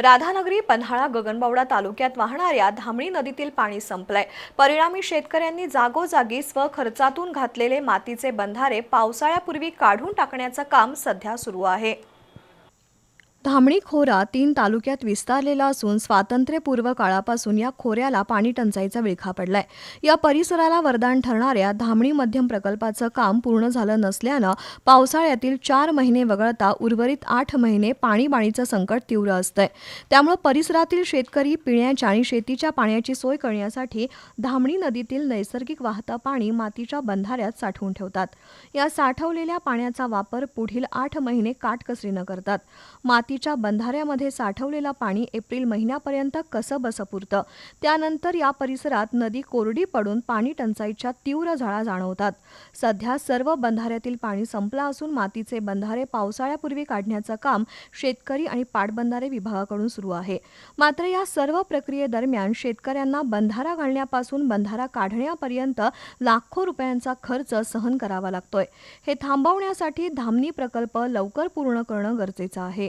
राधानगरी पन्हाळा गगनबावडा तालुक्यात वाहणाऱ्या धामणी नदीतील पाणी संपलंय. परिणामी शेतकऱ्यांनी जागोजागी स्वखर्चातून घातलेले मातीचे बंधारे पावसाळ्यापूर्वी काढून टाकण्याचं काम सध्या सुरू आहे. धामणी खोरा तीन तालुक्यात विस्तारलेला असून स्वातंत्र्यपूर्व काळापासून या खोऱ्याला पाणी टंचाईचा विळखा पडलाय. या परिसराला वरदान ठरणाऱ्या धामणी मध्यम प्रकल्पाचं काम पूर्ण झालं नसल्यानं पावसाळ्यातील चार महिने वगळता उर्वरित आठ महिने पाणीबाणीचं संकट तीव्र असतंय. त्यामुळे परिसरातील शेतकरी पिण्याच्या आणि शेतीच्या पाण्याची सोय करण्यासाठी धामणी नदीतील नैसर्गिक वाहतं पाणी मातीच्या बंधाऱ्यात साठवून ठेवतात. या साठवलेल्या पाण्याचा वापर पुढील आठ महिने काटकसरीनं करतात. मातीच्या बंधाऱ्यामध्ये साठवलेलं पाणी एप्रिल महिन्यापर्यंत कसं बसं पुरतं त्यानंतर या परिसरात नदी कोरडी पडून पाणी टंचाईच्या तीव्र झळा जाणवतात. सध्या सर्व बंधाऱ्यातील पाणी संपलं असून मातीचे बंधारे पावसाळ्यापूर्वी काढण्याचं काम शेतकरी आणि पाटबंधारे विभागाकडून सुरू आहे. मात्र या सर्व प्रक्रियेदरम्यान शेतकऱ्यांना बंधारा घालण्यापासून बंधारा काढण्यापर्यंत लाखो रुपयांचा खर्च सहन करावा लागतोय. हे थांबवण्यासाठी धामणी प्रकल्प लवकर पूर्ण करणं गरजेचं आहे.